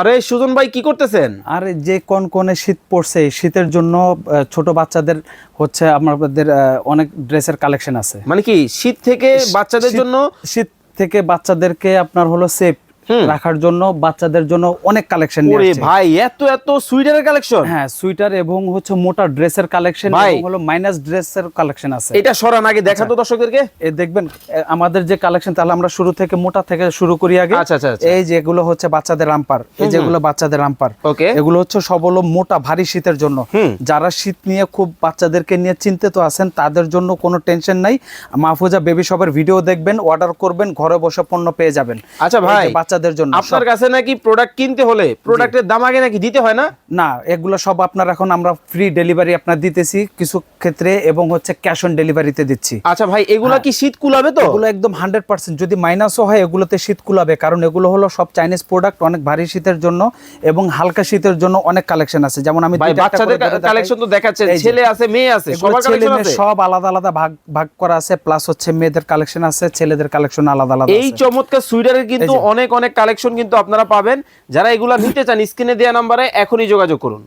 আরে সুজন ভাই কি করতেছেন? আরে যে কোন কোনে শীত পড়ছে শীতের জন্য ছোট বাচ্চাদের হচ্ছে আমাদের অনেক ড্রেসের কালেকশন আছে। মানে কি শীত থেকে বাচ্চাদের জন্য? শীত থেকে বাচ্চাদেরকে আপনার হলো সেফ। রাখার জন্য বাচ্চাদের জন্য অনেক কালেকশন ভাই এত এত সুইটারের কালেকশন হ্যাঁ সুইটার এবং হচ্ছে মোটা ড্রেসের কালেকশন এবং হলো মাইনাস ড্রেসের কালেকশন আছে। এটা সরান আগে দেখাতো দর্শকদেরকে। এ দেখবেন আমাদের যে কালেকশন তাহলে আমরা শুরু থেকে মোটা থেকে শুরু করি আগে। আচ্ছা, আচ্ছা, আচ্ছা। এই যেগুলো হচ্ছে বাচ্চাদের রামপার এই যেগুলো বাচ্চাদের রামপার ওকে। এগুলো হচ্ছে সব হলো মোটা ভারী শীতের জন্য। যারা শীত নিয়ে খুব বাচ্চাদেরকে নিয়ে চিন্তিত আছেন তাদের জন্য কোনো টেনশন নাই। মাহফুজা বেবি শপের ভিডিও দেখবেন অর্ডার করবেন ঘরে বসে পণ্য পেয়ে যাবেন। আচ্ছা ভাই, বাচ্চাদের জন্য আপনার কাছে নাকি প্রোডাক্ট কিনতে হলে প্রোডাক্টের দাম আগে নাকি দিতে হয় না? না এগুলো সব আপনার এখন আমরা ফ্রি ডেলিভারি আপনার দিতেছি কিছু ক্ষেত্রে এবং হচ্ছে ক্যাশ অন ডেলিভারিতে দিচ্ছি। আচ্ছা ভাই এগুলা কি শীত কুলাবে তো? এগুলো একদম হান্ড্রেড পার্সেন্ট যদি মাইনাসও হয় এগুলোতে শীত কুলাবে কারণ এগুলো হলো সব চাইনিজ প্রোডাক্ট অনেক ভারী শীতের জন্য এবং হালকা শীতের জন্য অনেক কালেকশন আছে। যেমন আমি বাচ্চাদের কালেকশন তো যে। ছেলে আছে মেয়ে আছে সবার ছেলে মেয়ে সব আলাদা আলাদা ভাগ ভাগ করা আছে প্লাস হচ্ছে মেয়েদের কালেকশন আছে ছেলেদের কালেকশন আলাদা আলাদা এই চমৎকার সুইটারের কিন্তু অনেক অনেক কালেকশন কিন্তু আপনারা পাবেন। যারা এগুলো নিতে চান, স্ক্রিনে দেওয়া নাম্বারে এখনই যোগাযোগ করুন।